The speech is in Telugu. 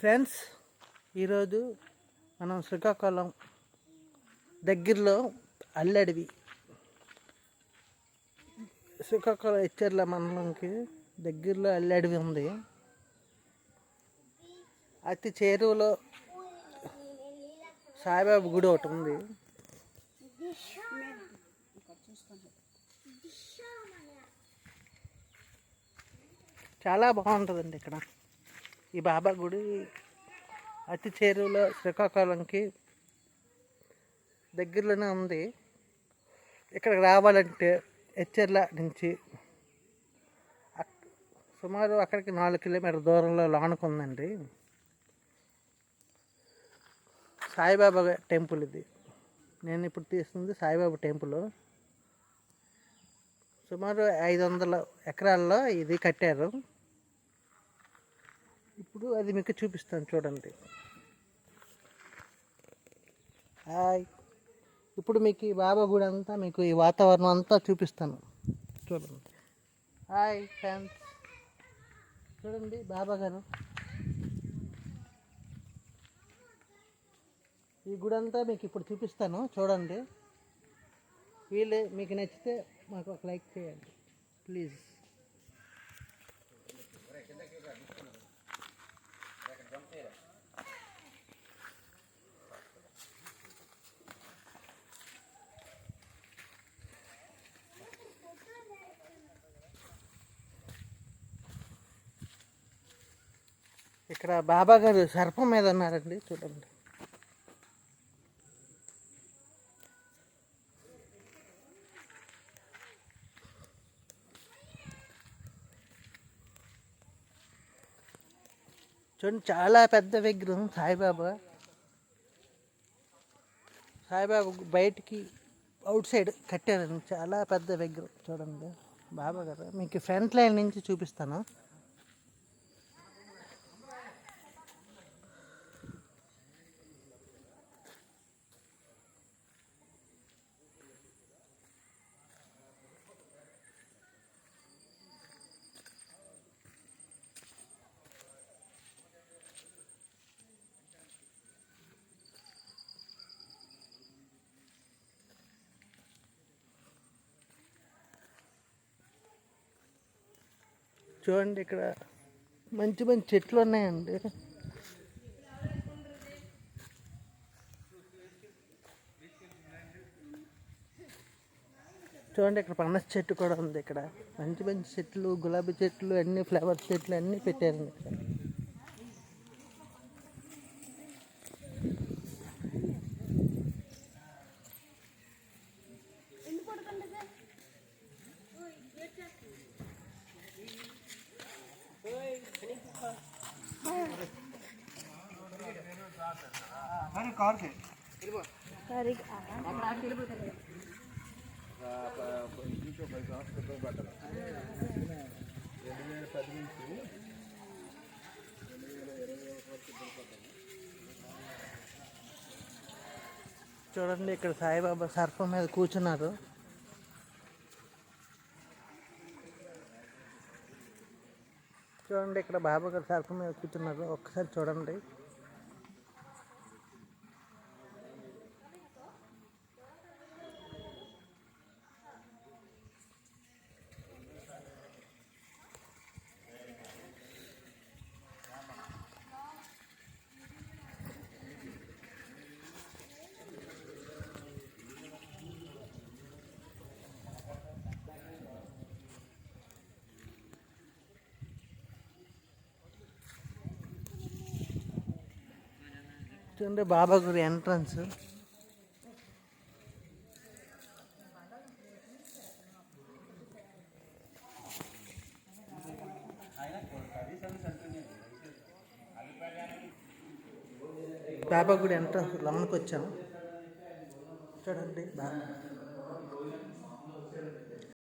ఫ్రెండ్స్ ఈరోజు మనం శ్రీకాకుళం దగ్గరలో అల్లడివి. శ్రీకాకుళం హెచ్చర్ల మండలంకి దగ్గరలో అల్లడివి ఉంది. అతి చేరువలో సాయిబాబా గుడి ఒకటి ఉంది. చాలా బాగుంటుందండి ఇక్కడ. ఈ బాబా గుడి అతి చేరువలో శ్రీకాకుళంకి దగ్గరలోనే ఉంది. ఇక్కడికి రావాలంటే హెచ్చర్ల నుంచి సుమారు అక్కడికి నాలుగు కిలోమీటర్ దూరంలో లానుకుందండి సాయిబాబా టెంపుల్ ఇది. నేను ఇప్పుడు తీస్తుంది సాయిబాబా టెంపుల్. సుమారు ఐదు వందల ఎకరాల్లో ఇది కట్టారు. ఇప్పుడు అది మీకు చూపిస్తాను చూడండి. హాయ్. ఇప్పుడు మీకు ఈ బాబా గుడి అంతా మీకు ఈ వాతావరణం అంతా చూపిస్తాను. చూడండి. హాయ్ ఫ్యాన్స్ చూడండి బాబా గారు. ఈ గుడి అంతా మీకు ఇప్పుడు చూపిస్తాను. చూడండి. వీళ్ళే మీకు నచ్చితే మాకు ఒక లైక్ చేయండి. ప్లీజ్. ఇక్కడ బాబా గారు సర్పం మీద ఉన్నారండి చూడండి. చూడండి చాలా పెద్ద విగ్రహం సాయిబాబా. సాయిబాబా బయటికి అవుట్ సైడ్ కట్టారండి చాలా పెద్ద విగ్రహం. చూడండి బాబా గారు మీకు ఫ్రంట్ లైన్ నుంచి చూపిస్తాను. చూడండి ఇక్కడ మంచి మంచి చెట్లు ఉన్నాయండి. చూడండి ఇక్కడ పనస చెట్టు కూడా ఉంది ఇక్కడ. మంచి మంచి చెట్లు గులాబీ చెట్లు అన్ని ఫ్లవర్ చెట్లు అన్నీ పెట్టారండి ఇక్కడ. చూడండి ఇక్కడ సాయిబాబా సర్పం మీద కూర్చున్నారు. చూడండి ఇక్కడ బాబా గారు సర్పం మీద కూర్చున్నారు. ఒక్కసారి చూడండి. చూడండి బాబా గుడి ఎంట్రన్స్. బాబా గుడి ఎంట్రన్స్ లోనికి వచ్చాము చూడండి బాబా.